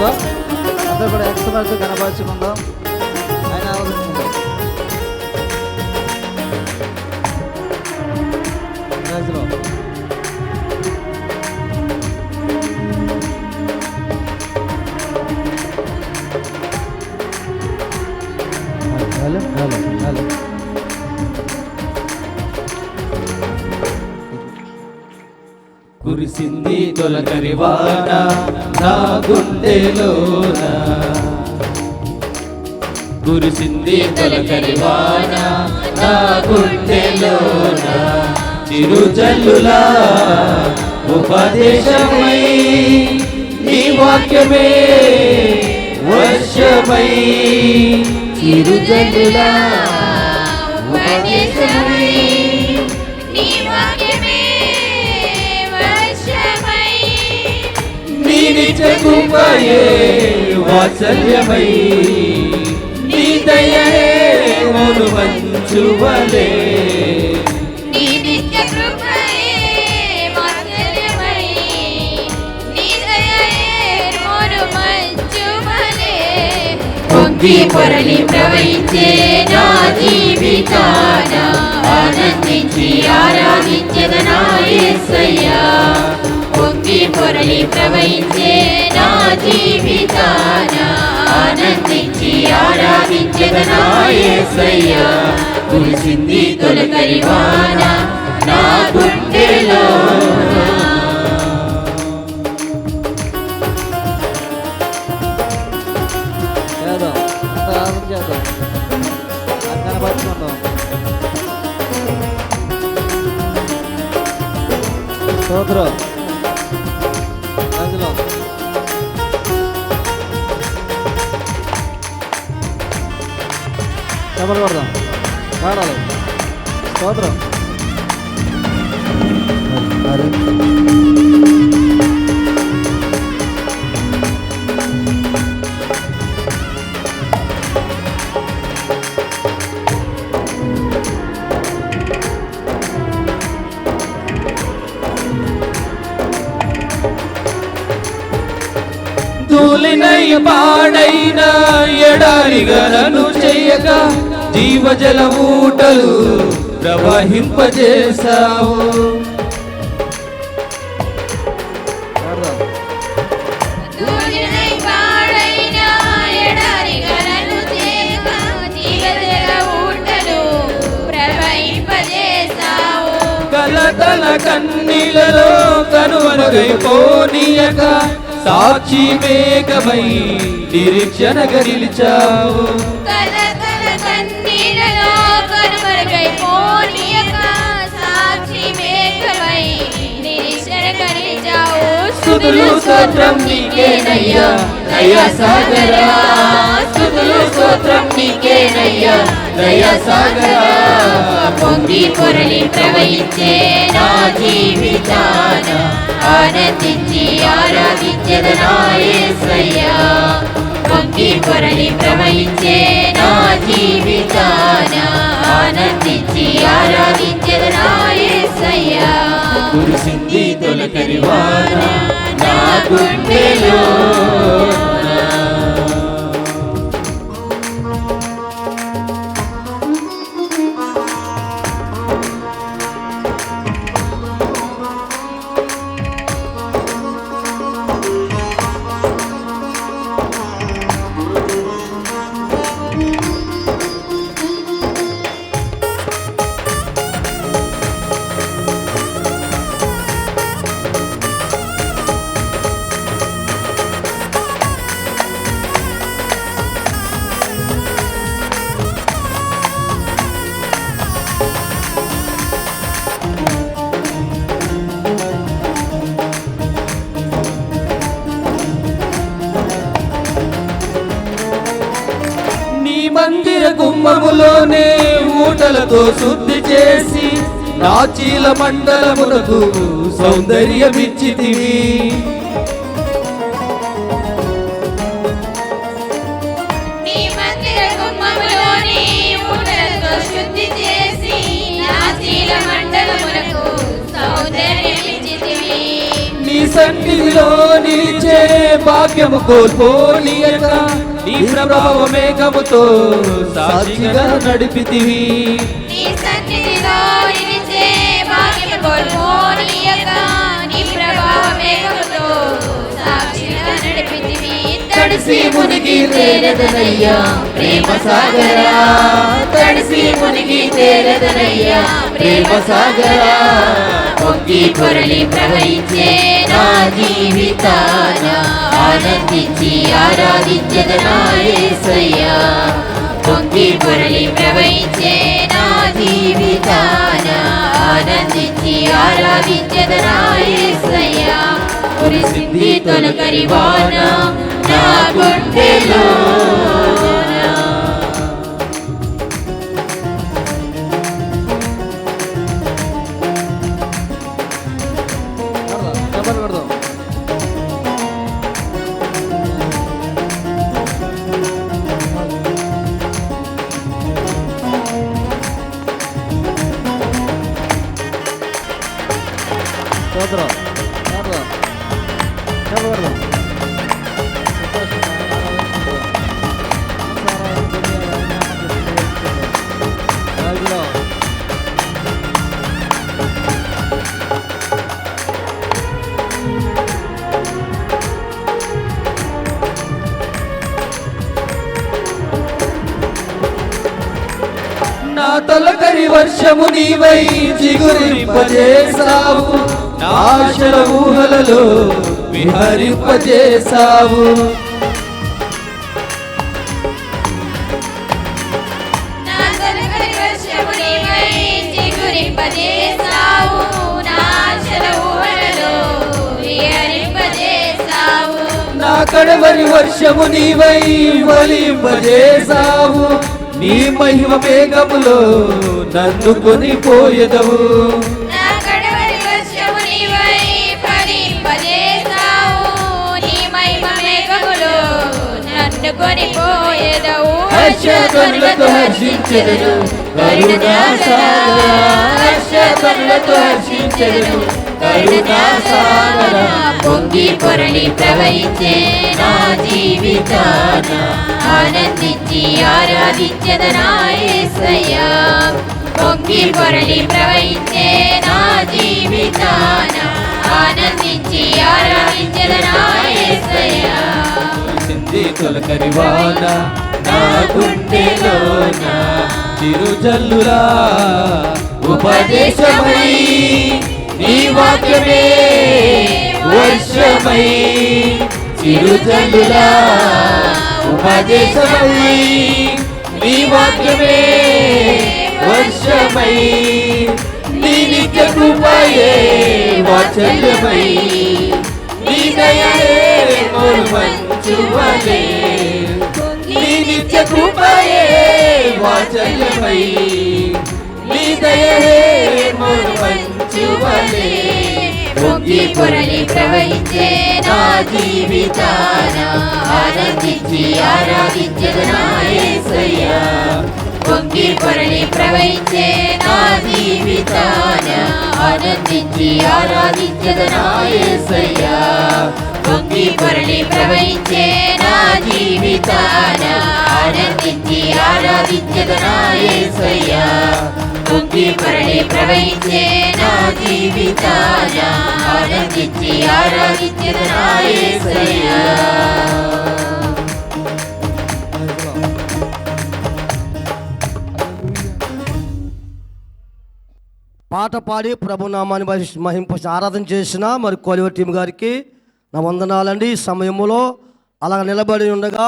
ಮಾಡ್ತದೆ ಅದೇ ಕಡೆ ಎಕ್ಸ್ ಮಾಡ್ತು ಗಣ ಬಾಚಿಕೊಂಡು ഹലോ ഹലോ ഹലോ కురిసింది తొలకరి వాన నా గుండెలోన. కురిసింది తొలకరి వాన నా గుండెలోన. చిరుజల్లులా ఉపదేశమై నీ వాక్యమే వర్షమై. చిరుజల్లులా ఉపదేశమై నిత్య కృపయే వాత్సల్యమై. నీ దయే మోను మంచువలే పొంగి పొరలి ప్రవహించే నా జీవితాన. ఆనందించి ఆరాధించద నుంచి పొంగి పొరలి ప్రవహించే నా జీవితాన ఆనందించి ఆరాధించద నా కురిసింది తొలకరి వాన నా గుండెలో. స్తోత్రం ഞാൻ പറഞ്ഞു പറഞ്ഞോ കാണാതെ സ്തോത്രം తూలినై పాడైన ఎడారిగలను చేయక జీవజల ఊటలు ప్రవహింపజేశావు. కలతల కన్నీలలో కనుమరుగైపోనీయక సాక్షి మేఘమై నిరీక్షణగా నిలిచావు. స్తుతులు స్తోత్రం నీకేనయ్యా దయా సాగరా. స్తుతులు నీకేనయ్యా దయా సాగరా పొంగి పొరలి ప్రవహించే నా జీవితాన. ఆనందించి ఆరాధించద నా యేసయ్యా పొంగి పొరలి ప్రవహించే నా జీవితాన. ఆనందించి ఆరాధించద నా యేసయ్యా కురిసింది తొలకరి వాన నా గుండెలో. గుమ్మములోనే ఊటలతో శుద్ధి చేసి నాచీల మండలమునకు సౌందర్యమిచ్చితివి నీ నా సన్నిధిలో నిలిచే భాగ్యము కోల్పోనియక నీ ప్రభావ మేఘముతో సాక్షిగా నడిపితివి. తడిసి మునిగి తేరదనయ్యా ప్రేమ సాగరా తడిసి మునిగి తేరదనయ్యా ప్రేమ సాగరా పొంగి పొరలి ప్రవహించే నా జీవితాన ఆనందించి ఆరాధించదనాయేసయ్యా పొంగి పొరలి ప్రవహించే నా జీవితాన ఆనందించి ఆరాధించదనాయేసయ్యా సిద్ధి తొలకరి వాన నా గుండెలో నా తొలకరి వర్షము నీవై చిగురింపజేసావు నా ఆశల ఊహలలో విహరింపజేసావు నా తొలకరి వర్షము నీవై చిగురింపజేసావు. నా ఆశల ఊహలలో విహరింపజేసావు. నా కడవరి వర్షము నీవై వలింపజేసావు నీ మహిమ మేఘములో నన్ను కొనిపోయేదవు. హర్షధ్వనులతో హర్షించెదను. కరుణాసాగర హర్షధ్వనులతో హర్షించెదను. కరుణాసాగర పొంగి పొరలి ప్రవహించే నా జీవితాన. ఆనందించి ఆరాధించదనాయసయ్యా పొంగి పొరలి ప్రవహించే నా జీవితాన. ఆనందించి ఆరాధించదనాయసయ్యా తొలకరి వాన నా గుండెలోన చిరుజల్లులా ఉపదేశమై నీ వాక్యమే వర్షమై చిరుజల్లులా ఉపదేశమై నీ వాక్యమే వర్షమై నీ నిత్య కృపయే వాచల్యమై నీ దయే మోరు మంచువలే నీ నిత్య కృపయే వాచల్యమై నీ దయే పొంగి ప్రవహించే నా జీవితాన. ఆనందించి ఆరాధించదనాయసయ్యా పొంగి పొరలి ప్రవహించే నా జీవితాన. ఆనందించి ఆరాధించదు నాయసయ్యా పొంగి పొరలి ప్రవహించే నా జీవితాన ఆనందించి ఆరాధించదు ఆరాధించదనాయసయ్యా పొంగి పొరలి ప్రవహించే నా జీవితాన ఆనందించి ఆరాధించదు ఆరాధించదనాయసయ్యా పాట పాడి ప్రభునామాన్ని మహి- మహింప ఆరాధన చేసిన మరి కోలివ టీం గారికి నా వందనాలండి. ఈ సమయంలో అలా నిలబడి ఉండగా